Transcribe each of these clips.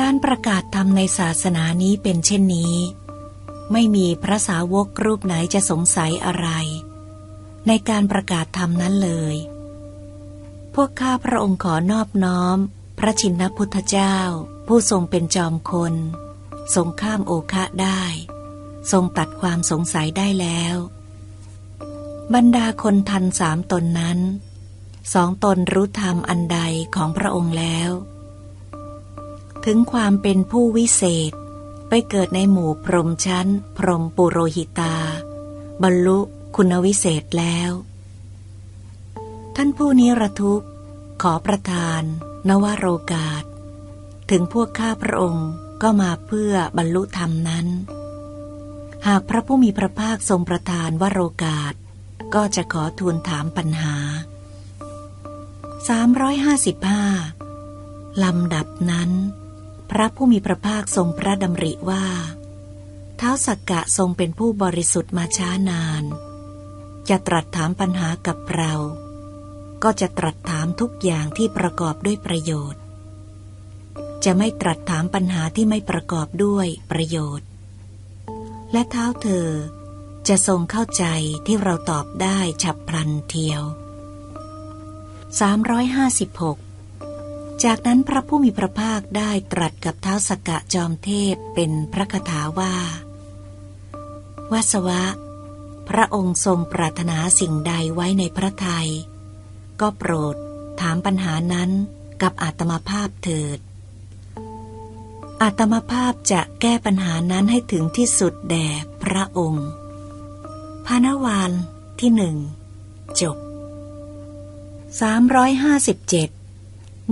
การประกาศธรรมในศาสนานี้เป็นเช่นนี้ ไม่มีพระสาวกรูปไหนจะสงสัยอะไร ในการประกาศธรรมนั้นเลย พวกข้าพระองค์ขอนอบน้อม พระชินพุทธเจ้า ผู้ทรงเป็นจอมคน ทรงข้ามโอคะได้ ทรงตัดความสงสัยได้แล้ว บรรดาคนทันสามตนนั้น สองตนรู้ธรรมอันใดของพระองค์แล้ว ถึงความเป็นผู้วิเศษ ไปเกิดในหมู่พรหมชั้น พรหมปุโรหิตา บรรลุคุณวิเศษแล้ว ท่านผู้นี้ระทุกข์ ขอประทาน นวโรกาส ถึงพวกข้าพระองค์ก็มาเพื่อบรรลุธรรมนั้น หากพระผู้มีพระภาคทรงประทานวโรกาส ก็จะขอทูลถามปัญหา 355ลำดับนั้น พระผู้มีพระภาคทรงพระดำริว่าเท้าสักกะทรงเป็นผู้บริสุทธิ์มาช้านาน จะตรัสถามปัญหากับเรา ก็จะตรัสถามทุกอย่างที่ประกอบด้วยประโยชน์ จะไม่ตรัสถามปัญหาที่ไม่ประกอบด้วยประโยชน์ และเท้าเธอจะทรงเข้าใจที่เราตอบได้ฉับพลันเทียว 356 จากนั้นพระผู้มีพระภาคได้ตรัสกับเท้าสกกะจอมเทพเป็นพระคาถาว่าวสวะ พระองค์ทรงปรารถนาสิ่งใดไว้ในพระทยัยก็โปรดถามปัญหานั้นกับอาตมาภาพเถิด อาตมาภาพจะแก้ปัญหานั้นให้ถึงที่สุดแด่พระองค์พานวานที่หนึ่งจบ 357เ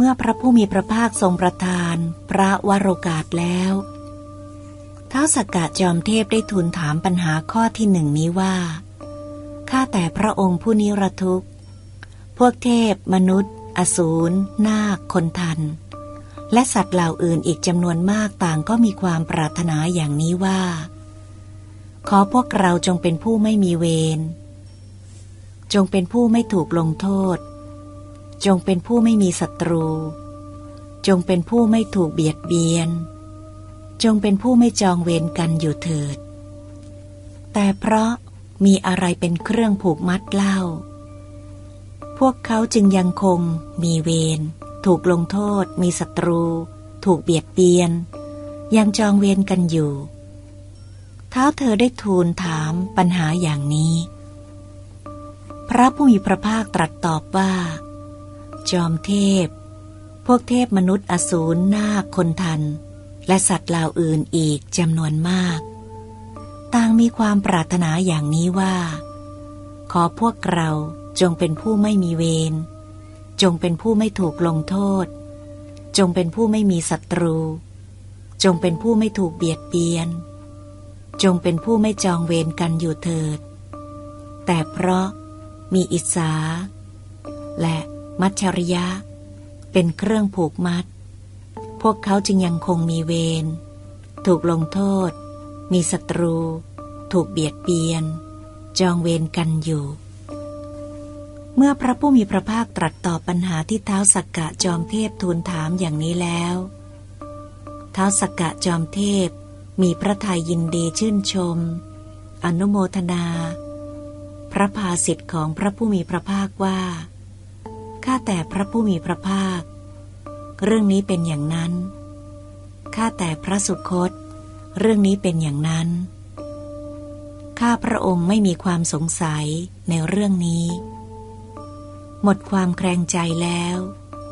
มื่อพระผู้มีพระภาคทรงประทาน พระวโรกาสแล้วท้าวสกกะจอมเทพได้ทูลถามปัญหาข้อที่หนึ่งนี้ว่า ข้าแต่พระองค์ผู้นิรทุกข์ พวกเทพ มนุษย์ อสูร นาค คนทัน และสัตว์เหล่าอื่นอีกจำนวนมากต่างก็มีความปรารถนาอย่างนี้ว่า ขอพวกเราจงเป็นผู้ไม่มีเวร จงเป็นผู้ไม่ถูกลงโทษ จงเป็นผู้ไม่มีศัตรู จงเป็นผู้ไม่ถูกเบียดเบียน จงเป็นผู้ไม่จองเวรกันอยู่เถิด แต่เพราะมีอะไรเป็นเครื่องผูกมัดเล่า พวกเขาจึงยังคงมีเวร ถูกลงโทษ มีศัตรู ถูกเบียดเบียน ยังจองเวรกันอยู่เท้าเธอได้ทูลถามปัญหาอย่างนี้ พระผู้มีพระภาคตรัสตอบว่า จอมเทพ พวกเทพมนุษย์อสูรนาคคนทัน และสัตว์เหล่าอื่นอีกจำนวนมาก ต่างมีความปรารถนาอย่างนี้ว่า ขอพวกเราจงเป็นผู้ไม่มีเวร จงเป็นผู้ไม่ถูกลงโทษ จงเป็นผู้ไม่มีศัตรู จงเป็นผู้ไม่ถูกเบียดเบียน จงเป็นผู้ไม่จองเวรกันอยู่เถิด แต่เพราะมีอิสาและ มัจฉริยะ เป็นเครื่องผูกมัด พวกเขาจึงยังคงมีเวร ถูกลงโทษ มีศัตรู ถูกเบียดเบียน จองเวรกันอยู่ เมื่อพระผู้มีพระภาคตรัสตอบปัญหาที่เท้าสักกะจอมเทพทูลถามอย่างนี้แล้วเท้าสักกะจอมเทพมีพระทัยยินดีชื่นชม อนุโมทนา พระภาสิทธิ์ของพระผู้มีพระภาคว่า ข้าแต่พระผู้มีพระภาค เรื่องนี้เป็นอย่างนั้น ข้าแต่พระสุคต เรื่องนี้เป็นอย่างนั้น ข้าพระองค์ไม่มีความสงสัยในเรื่องนี้ หมดความแคลงใจแล้ว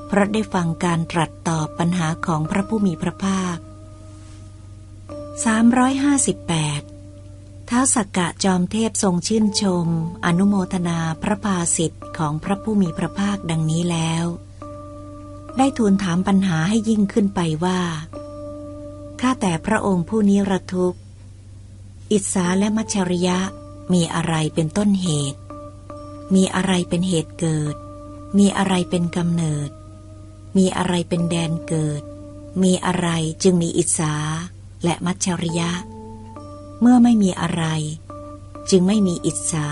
เพราะได้ฟังการตรัสตอบปัญหาของพระผู้มีพระภาค 358 ท้าสักกะจอมเทพทรงชื่นชม อนุโมทนาพระภาสิทธิ์ของพระผู้มีพระภาคดังนี้แล้ว ได้ทูลถามปัญหาให้ยิ่งขึ้นไปว่า ข้าแต่พระองค์ผู้นี้รทุกข์ อิสาและมัชริยะมีอะไรเป็นต้นเหตุ มีอะไรเป็นเหตุเกิด มีอะไรเป็นกำเนิด มีอะไรเป็นแดนเกิด มีอะไรจึงมีอิสาและมัชริยะ เมื่อไม่มีอะไร จึงไม่มีอิสา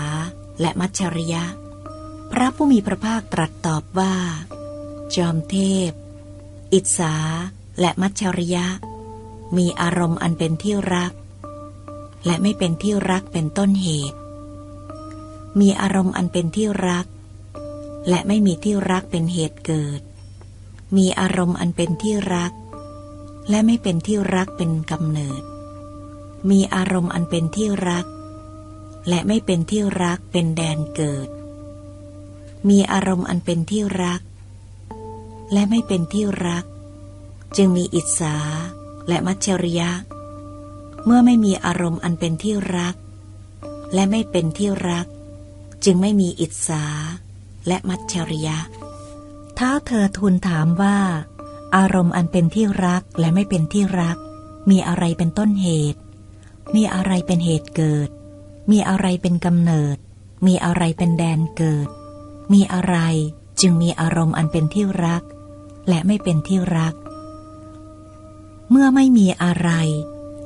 และมัชริยะ พระผู้มีพระภาคตรัสตอบว่า จอมเทพ อิสาและมัจฉริยะ มีอารมณ์อันเป็นที่รัก และไม่เป็นที่รักเป็นต้นเหตุ มีอารมณ์อันเป็นที่รัก และไม่มีที่รักเป็นเหตุเกิด มีอารมณ์อันเป็นที่รัก และไม่เป็นที่รักเป็นกำเนิด มีอารมณ์อันเป็นที่รัก และไม่เป็นที่รักเป็นแดนเกิด มีอารมณ์อันเป็นที่รัก และไม่เป็นที่รัก จึงมีอิจฉาและมัจฉริยะ เมื่อไม่มีอารมณ์อันเป็นที่รัก และไม่เป็นที่รัก จึงไม่มีอิจฉาและมัจฉริยะท้าเธอทูลถามว่า อารมณ์อันเป็นที่รักและไม่เป็นที่รัก มีอะไรเป็นต้นเหตุ มีอะไรเป็นเหตุเกิด มีอะไรเป็นกำเนิด มีอะไรเป็นแดนเกิด มีอะไรจึงมีอารมณ์อันเป็นที่รัก และไม่เป็นที่รัก เมื่อไม่มีอะไร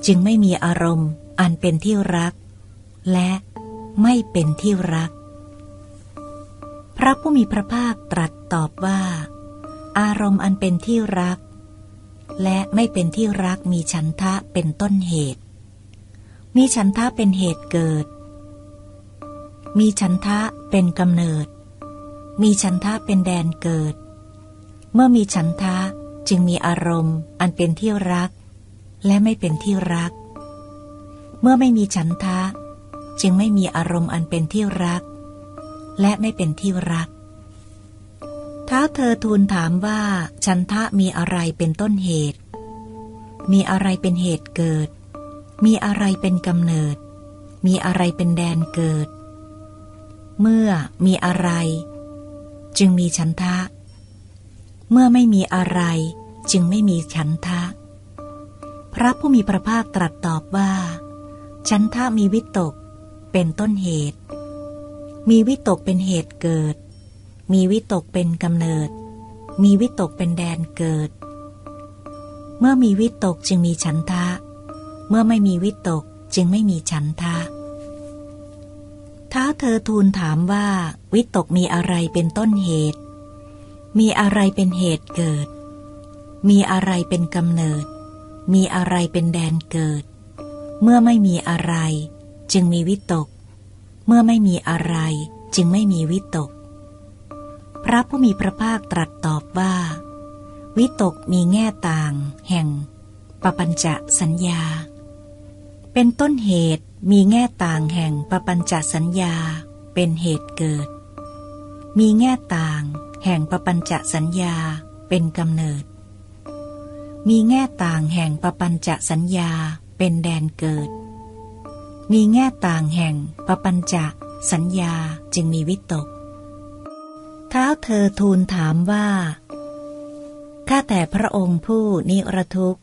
จึงไม่มีอารมณ์ อันเป็นที่รัก และไม่เป็นที่รัก พระผู้มีพระภาคตรัสตอบว่า อารมณ์อันเป็นที่รัก และไม่เป็นที่รักมีฉันทะเป็นต้นเหตุ มีฉันทะเป็นเหตุเกิด มีฉันทะเป็นกำเนิด มีฉันทะเป็นแดนเกิด เมื่อมีฉันทะจึงมีอารมณ์ อันเป็นที่รัก และไม่เป็นที่รัก เมื่อไม่มีฉันทะ จึงไม่มีอารมณ์อันเป็นที่รัก และไม่เป็นที่รักท้าเธอทูลถามว่า ฉันทะมีอะไรเป็นต้นเหตุ มีอะไรเป็นเหตุเกิด มีอะไรเป็นกำเนิด มีอะไรเป็นแดนเกิด เมื่อมีอะไร จึงมีฉันทะ เมื่อไม่มีอะไรจึงไม่มีฉันทะ พระผู้มีพระภาคตรัสตอบว่า ฉันทะมีวิตก เป็นต้นเหตุ มีวิตกเป็นเหตุเกิด มีวิตกเป็นกำเนิด มีวิตกเป็นแดนเกิด เมื่อมีวิตกจึงมีฉันทะ เมื่อไม่มีวิตกจึงไม่มีฉันทะท้าเธอทูลถามว่า วิตกมีอะไรเป็นต้นเหตุ มีอะไรเป็นเหตุเกิด มีอะไรเป็นกำเนิด มีอะไรเป็นแดนเกิด เมื่อไม่มีอะไร จึงมีวิตก เมื่อไม่มีอะไรจึงไม่มีวิตก พระผู้มีพระภาคตรัสตอบว่า วิตกมีแง่ต่าง แห่ง ปปัญจสัญญา เป็นต้นเหตุมีแง่ต่างแห่งปปัญจสัญญา เป็นเหตุเกิด มีแง่ต่าง แห่งปปัญจสัญญา เป็นกำเนิด มีแง่ต่างแห่งปปัญจสัญญา เป็นแดนเกิด มีแง่ต่างแห่งปปัญจสัญญาจึงมีวิตก เท้าเธอทูลถามว่า ข้าแต่พระองค์ผู้นิรทุกข์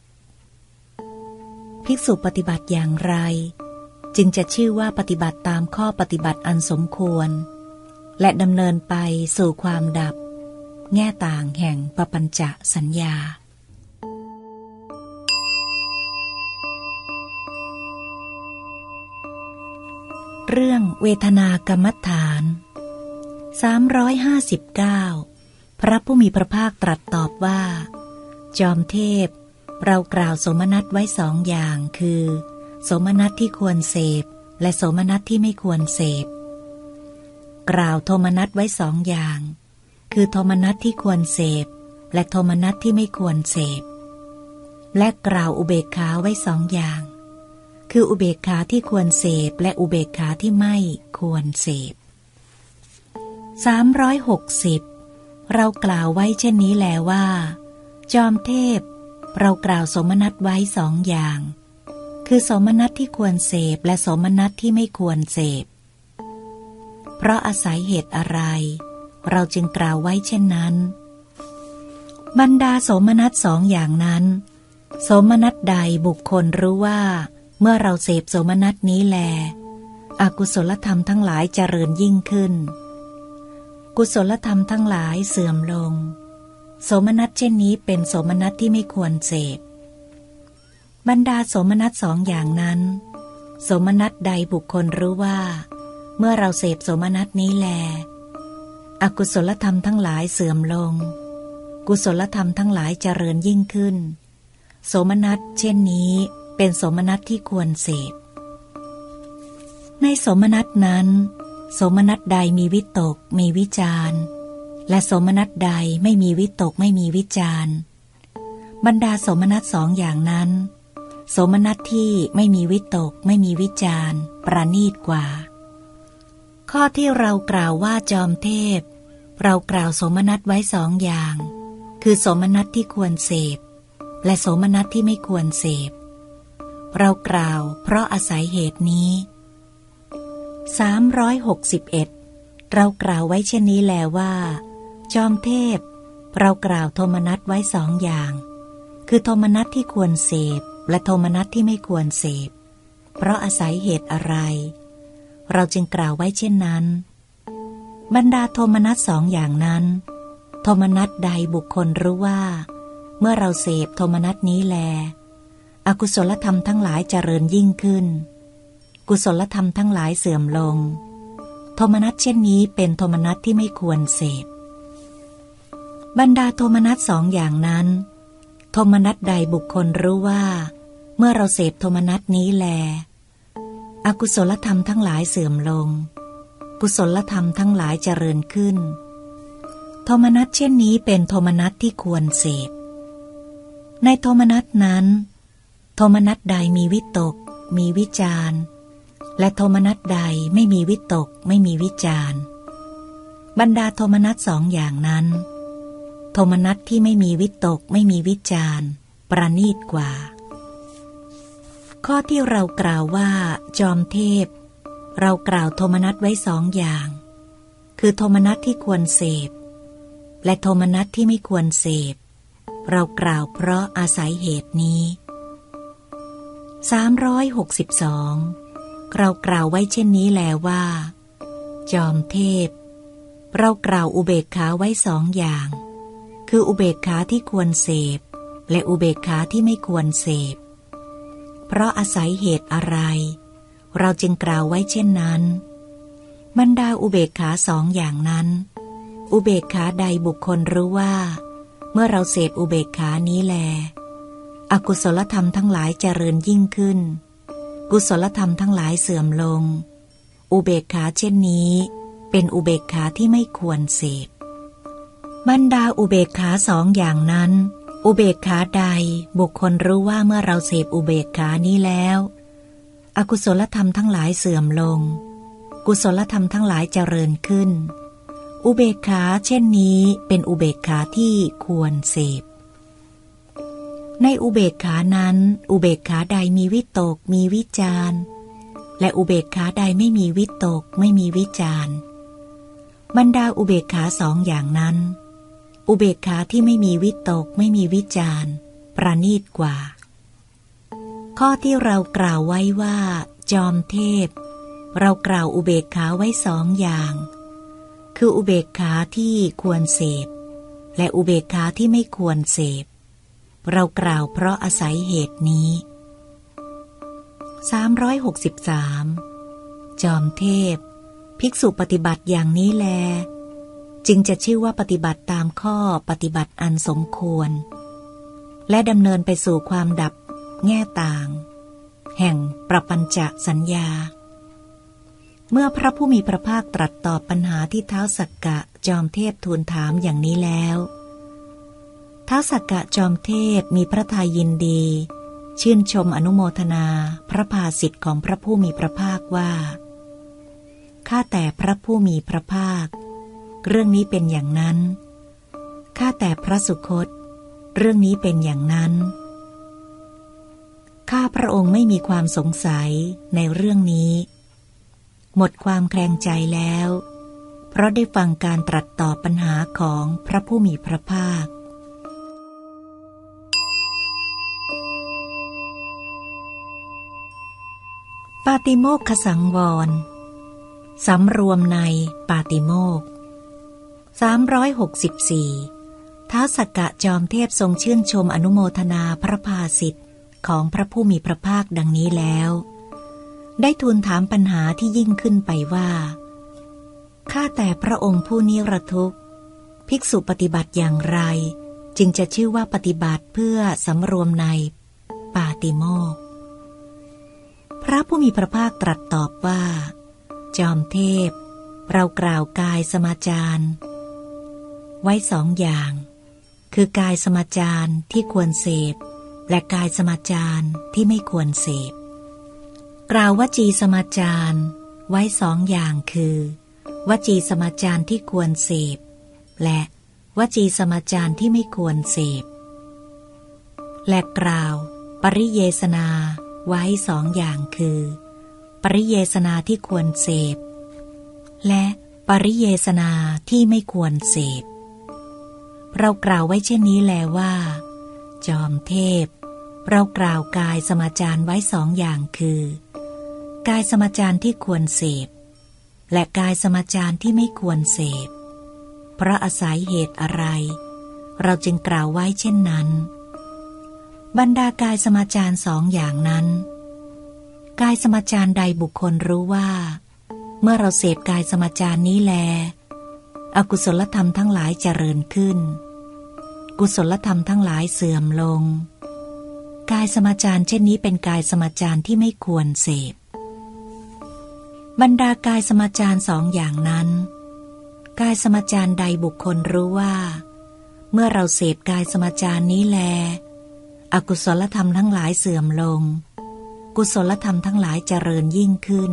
ภิกษุปฏิบัติอย่างไร จึงจะชื่อว่าปฏิบัติตามข้อปฏิบัติอันสมควร และดำเนินไปสู่ความดับ แง่ต่างแห่งปปัญจสัญญาเรื่องเวทนากรรมฐาน 359 พระผู้มีพระภาคตรัสตอบว่า จอมเทพ เรากล่าวสมนัตไว้สองอย่างคือ สมนัตที่ควรเสพ และสมนัตที่ไม่ควรเสพ กล่าวโทมนัตไว้สองอย่าง คือโทมนัตที่ควรเสพ และโทมนัตที่ไม่ควรเสพ และกล่าวอุเบกขาไว้สองอย่าง คืออุเบกขาที่ควรเสพ และอุเบกขาที่ไม่ควรเสพ360 เรากล่าวไว้เช่นนี้แลว่า จอมเทพ เรากล่าวสมนัตไว้สองอย่าง คือสมนัตที่ควรเสพและสมนัตที่ไม่ควรเสพ เพราะอาศัยเหตุอะไร เราจึงกล่าวไว้เช่นนั้น บรรดาสมนัตสองอย่างนั้น สมนัตใดบุคคลรู้ว่า เมื่อเราเสพสมนัตนี้แล อกุศลธรรมทั้งหลายเจริญยิ่งขึ้น กุศลธรรมทั้งหลายเสื่อมลง โสมนัสเช่นนี้เป็นโสมนัสที่ไม่ควรเสพบรรดาโสมนัสสองอย่างนั้น โสมนัสใดบุคคลรู้ว่า เมื่อเราเสพโสมนัสนี้แล อกุศลธรรมทั้งหลายเสื่อมลง กุศลธรรมทั้งหลายเจริญยิ่งขึ้น โสมนัสเช่นนี้เป็นโสมนัสที่ควรเสพ ในโสมนัสนั้น โสมนัสใดมีวิตก มีวิจาร และสมนัสใดไม่มีวิตกไม่มีวิจารบรรดาสมนัสสองอย่างนั้น สมนัสที่ไม่มีวิตกไม่มีวิจารประณีตกว่า ข้อที่เรากล่าวว่าจอมเทพ เรากล่าวสมนัสไว้สองอย่าง คือสมนัสที่ควรเสพ และสมนัสที่ไม่ควรเสพ เรากล่าวเพราะอาศัยเหตุนี้ 361 เรากล่าวไว้เช่นนี้แล้วว่า จอมเทพ เรากล่าวโทมนัสไว้สองอย่าง คือโทมนัสที่ควรเสพ และโทมนัสที่ไม่ควรเสพ เพราะอาศัยเหตุอะไร เราจึงกล่าวไว้เช่นนั้น บรรดาโทมนัสสองอย่างนั้น โทมนัสใดบุคคลรู้ว่า เมื่อเราเสพโทมนัสนี้แล อกุศลธรรมทั้งหลายเจริญยิ่งขึ้น กุศลธรรมทั้งหลายเสื่อมลง โทมนัสเช่นนี้เป็นโทมนัสที่ไม่ควรเสพ บรรดาโทมนัสสองอย่างนั้น โทมนัสใดบุคคลรู้ว่า เมื่อเราเสพโทมนัสนี้แล อกุศลธรรมทั้งหลายเสื่อมลง กุศลธรรมทั้งหลายเจริญขึ้น โทมนัสเช่นนี้เป็นโทมนัสที่ควรเสพ ในโทมนัสนั้น โทมนัสใดมีวิตก มีวิจารและโทมนัสใดไม่มีวิตก ไม่มีวิจารบรรดาโทมนัสสองอย่างนั้น ทมนัสที่ไม่มีวิตกไม่มีวิจารประณีตกว่า ข้อที่เรากล่าวว่า จอมเทพ เรากล่าวโทมนัสไว้สองอย่าง คือโทมนัสที่ควรเสพ และโทมนัสที่ไม่ควรเสพ เรากล่าวเพราะอาศัยเหตุนี้ 362 เรากล่าวไว้เช่นนี้แล้ว่า จอมเทพ เรากล่าวอุเบกขาไว้สองอย่าง คืออุเบกขาที่ควรเสพ และอุเบกขาที่ไม่ควรเสพ เพราะอาศัยเหตุอะไร เราจึงกล่าวไว้เช่นนั้น บรรดาอุเบกขาสองอย่างนั้น อุเบกขาใดบุคคลรู้ว่า เมื่อเราเสพอุเบกขานี้แล อกุศลธรรมทั้งหลายเจริญยิ่งขึ้น กุศลธรรมทั้งหลายเสื่อมลง อุเบกขาเช่นนี้ เป็นอุเบกขาที่ไม่ควรเสพ บรรดาอุเบกขาสองอย่างนั้น อุเบกขาใดบุคคลรู้ว่าเมื่อเราเสพอุเบกขานี้แล้ว อกุศลธรรมทั้งหลายเสื่อมลง กุศลธรรมทั้งหลายเจริญขึ้น อุเบกขาเช่นนี้เป็นอุเบกขาที่ควรเสพในอุเบกขานั้น อุเบกขาใดมีวิตก มีวิจารและอุเบกขาใดไม่มีวิตก ไม่มีวิจารบรรดาอุเบกขาสองอย่างนั้น อุเบกขาที่ไม่มีวิตกไม่มีวิจารประณีตกว่า ข้อที่เรากล่าวไว้ว่า จอมเทพ เรากล่าวอุเบกขาไว้สองอย่าง คืออุเบกขาที่ควรเสพ และอุเบกขาที่ไม่ควรเสพ เรากล่าวเพราะอาศัยเหตุนี้ 363 จอมเทพ ภิกษุปฏิบัติอย่างนี้แล จึงจะชื่อว่าปฏิบัติตามข้อปฏิบัติอันสมควร และดำเนินไปสู่ความดับแง่ต่าง แห่งประปัญจสัญญา เมื่อพระผู้มีพระภาคตรัสตอบปัญหาที่เท้าสักกะจอมเทพทูลถามอย่างนี้แล้วท้าวสักกะจอมเทพมีพระทัยยินดี ชื่นชมอนุโมทนาพระภาสิทธิ์ของพระผู้มีพระภาคว่าข้าแต่พระผู้มีพระภาค เรื่องนี้เป็นอย่างนั้น ข้าแต่พระสุคต เรื่องนี้เป็นอย่างนั้น ข้าพระองค์ไม่มีความสงสัยในเรื่องนี้ หมดความแคลงใจแล้ว เพราะได้ฟังการตรัสตอบปัญหาของพระผู้มีพระภาคปาติโมกขสังวร สำรวมในปาติโมก 364ท้าสักกะจอมเทพทรงชื่นชมอนุโมทนาพระภาสิทธิ์ของพระผู้มีพระภาคดังนี้แล้ว ได้ทูลถามปัญหาที่ยิ่งขึ้นไปว่า ข้าแต่พระองค์ผู้นิรทุกข์ ภิกษุปฏิบัติอย่างไร จึงจะชื่อว่าปฏิบัติเพื่อสำรวมในปาติโมกพระผู้มีพระภาคตรัสตอบว่า จอมเทพ เรากล่าวกายสมาจาร ไว้สองอย่าง คือกายสมาจารที่ควรเสพ และกายสมาจารที่ไม่ควรเสพ กล่าววจีสมาจารไว้สองอย่างคือ วจีสมาจารที่ควรเสพ และวจีสมาจารที่ไม่ควรเสพ และกล่าว ปริเยสนาไว้สองอย่างคือ ปริเยสนาที่ควรเสพ และปริเยสนาที่ไม่ควรเสพ เรากล่าวไว้เช่นนี้แลว่า จอมเทพ เรากล่าวกายสมาจารไว้สองอย่างคือ กายสมาจารที่ควรเสพ และกายสมาจารที่ไม่ควรเสพ เพราะอาศัยเหตุอะไร เราจึงกล่าวไว้เช่นนั้น บรรดากายสมาจารสองอย่างนั้น กายสมาจารใดบุคคลรู้ว่า เมื่อเราเสพกายสมาจารนี้แล อกุศลธรรมทั้งหลายเจริญขึ้น กุศลธรรมทั้งหลายเสื่อมลง กายสมาจารเช่นนี้เป็นกายสมาจารที่ไม่ควรเสพ บรรดากายสมาจารสองอย่างนั้น กายสมจารใดบุคคลรู้ว่า เมื่อเราเสพกายสมจารนี้แล อกุศลธรรมทั้งหลายเสื่อมลง กุศลธรรมทั้งหลายเจริญยิ่งขึ้น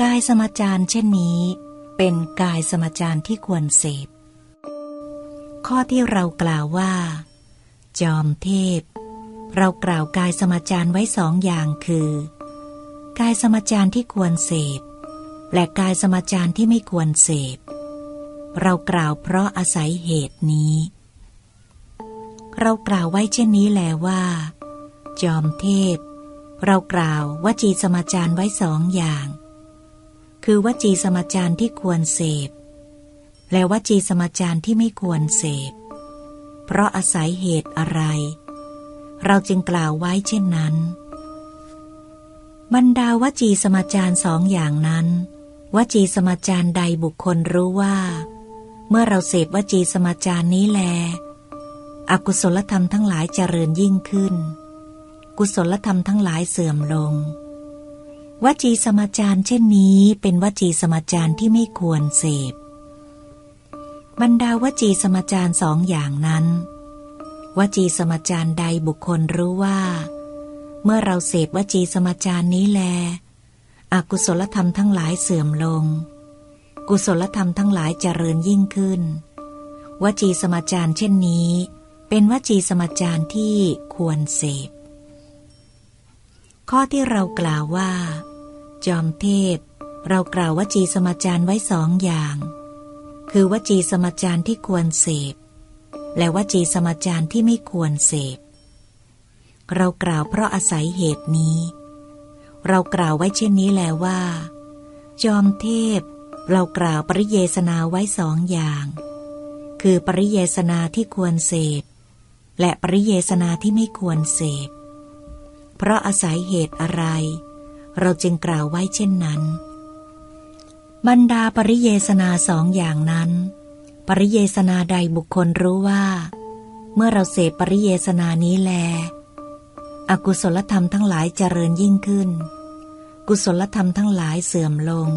กายสมจารเช่นนี้ เป็นกายสมจารที่ควรเสพ ข้อที่เรากล่าวว่า จอมเทพ เรากล่าวกายสมจารไว้สองอย่างคือ กายสมจารที่ควรเสพ และกายสมจารที่ไม่ควรเสพ เรากล่าวเพราะอาศัยเหตุนี้ เรากล่าวไว้เช่นนี้แลว่า จอมเทพ เรากล่าววจีสมจารไว้สองอย่าง คือวจีสมาจารที่ควรเสพ และวจีสมาจารที่ไม่ควรเสพ เพราะอาศัยเหตุอะไร เราจึงกล่าวไว้เช่นนั้น บรรดาวจีสมาจารสองอย่างนั้น วจีสมาจารใดบุคคลรู้ว่า เมื่อเราเสพวจีสมาจารนี้แล อกุศลธรรมทั้งหลายเจริญยิ่งขึ้น กุศลธรรมทั้งหลายเสื่อมลง วจีสมาจารเช่นนี้เป็นวจีสมาจารที่ไม่ควรเสพ บรรดาวจีสมาจารสองอย่างนั้น วจีสมาจารใดบุคคลรู้ว่า เมื่อเราเสพวจีสมาจารนี้แล อกุศลธรรมทั้งหลายเสื่อมลง กุศลธรรมทั้งหลายเจริญยิ่งขึ้น วจีสมาจารเช่นนี้ เป็นวจีสมาจารที่ควรเสพ ข้อที่เรากล่าวว่า จอมเทพ เรากล่าววจีสมาจารไว้สองอย่าง คือวจีสมาจารที่ควรเสพ และวจีสมาจารที่ไม่ควรเสพ เรากล่าวเพราะอาศัยเหตุนี้ เรากล่าวไว้เช่นนี้แล้วว่า จอมเทพ เรากล่าวปริเยสนาไว้สองอย่าง คือปริเยสนาที่ควรเสพ และปริเยสนาที่ไม่ควรเสพ เพราะอาศัยเหตุอะไร เราจึงกล่าวไว้เช่นนั้น บรรดาปริเยสนาสองอย่างนั้น ปริเยสนาใดบุคคลรู้ว่า เมื่อเราเสพปริเยสนานี้แล อกุศลธรรมทั้งหลายเจริญยิ่งขึ้น กุศลธรรมทั้งหลายเสื่อมลง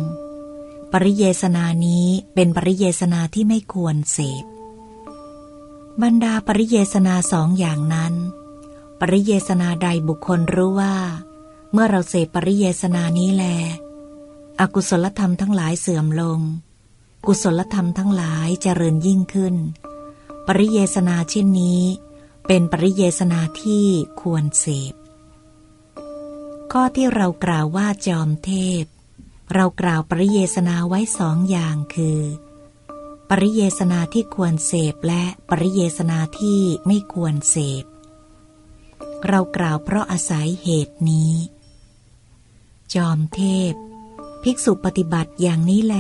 ปริเยสนานี้เป็นปริเยสนาที่ไม่ควรเสพบรรดาปริเยสนาสองอย่างนั้น ปริเยสนาใดบุคคลรู้ว่า เมื่อเราเสพปริเยสนานี้แล อกุศลธรรมทั้งหลายเสื่อมลง กุศลธรรมทั้งหลายเจริญยิ่งขึ้น ปริเยสนาเช่นนี้ เป็นปริเยสนาที่ควรเสพ ข้อที่เรากล่าวว่าจอมเทพ เรากล่าวปริเยสนาไว้สองอย่างคือ ปริเยสนาที่ควรเสพและปริเยสนาที่ไม่ควรเสพเรากล่าวเพราะอาศัยเหตุนี้ จอมเทพ ภิกษุปฏิบัติอย่างนี้แล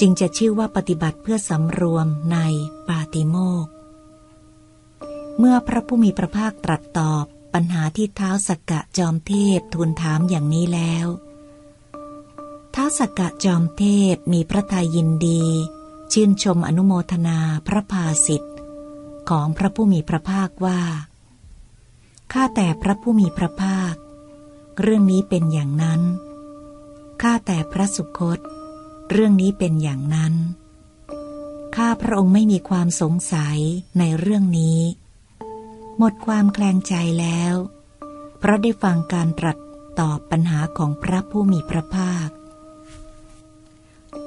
จึงจะชื่อว่าปฏิบัติเพื่อสำรวมในปาติโมก เมื่อพระผู้มีพระภาคตรัสตอบปัญหาที่เท้าสักกะจอมเทพทูลถามอย่างนี้แล้วท้าสักกะจอมเทพมีพระทัยยินดี ชื่นชมอนุโมทนาพระภาสิทธิ์ของพระผู้มีพระภาคว่า ข้าแต่พระผู้มีพระภาค เรื่องนี้เป็นอย่างนั้น ข้าแต่พระสุคต เรื่องนี้เป็นอย่างนั้น ข้าพระองค์ไม่มีความสงสัยในเรื่องนี้ หมดความแคลงใจแล้ว เพราะได้ฟังการตรัสตอบปัญหาของพระผู้มีพระภาค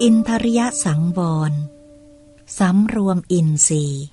อินทริยสังวรสำรวมอินทรีย์